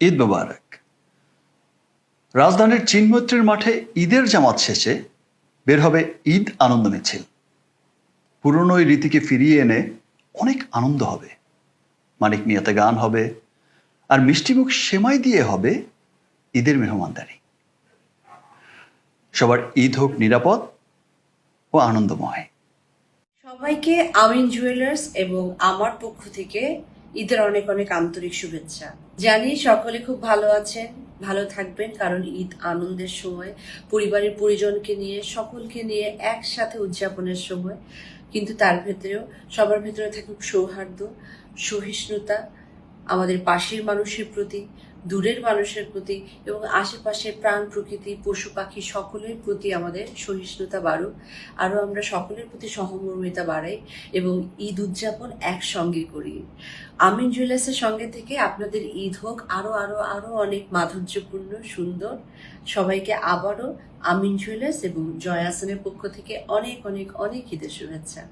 ঈদ মোবারক। রাজধানীর চিনমৈত্রীর মাঠে ঈদের জামাত শেষে বের হবে ঈদ আনন্দ মিছিল। পুরনো ওই রীতিকে ফিরিয়ে এনে অনেক আনন্দ হবে। মানিক মিয়াতে গান হবে আর মিষ্টিমুখ সেমাই দিয়ে হবে ঈদের মেহমানদারি। সবার ঈদ হোক নিরাপদ ও আনন্দময়। সবাইকে আমিন জুয়েলার্স এবং আমার পক্ষ থেকে ঈদের অনেক অনেক আন্তরিক শুভেচ্ছা। জানি সকলে খুব ভালো আছেন, ভালো থাকবেন, কারণ ঈদ আনন্দের সময়, পরিবারের পরিজনকে নিয়ে, সকলকে নিয়ে একসাথে উদযাপনের সময়। কিন্তু তার ভেতরেও, সবার ভেতরে থাকুক সৌহার্দ্য, সহিষ্ণুতা, আমাদের পাশের মানুষের প্রতি দূরের মানুষের প্রতি এবং আশেপাশের প্রাণ, প্রকৃতি, পশু পাখি সকলের প্রতি আমাদের সহিষ্ণুতা বাড়ুক। আরও আমরা সকলের প্রতি সহমর্মিতা বাড়াই এবং ঈদ উদযাপন একসঙ্গে করি। আমিন জুয়েলার্সের সঙ্গে থেকে আপনাদের ঈদ হোক। আরও আরও আরও অনেক মাধুর্যপূর্ণ, সুন্দর। সবাইকে আবারও আমিন জুয়েলার্স এবং জয় হাসানের পক্ষ থেকে অনেক অনেক অনেক ঈদের শুভেচ্ছা।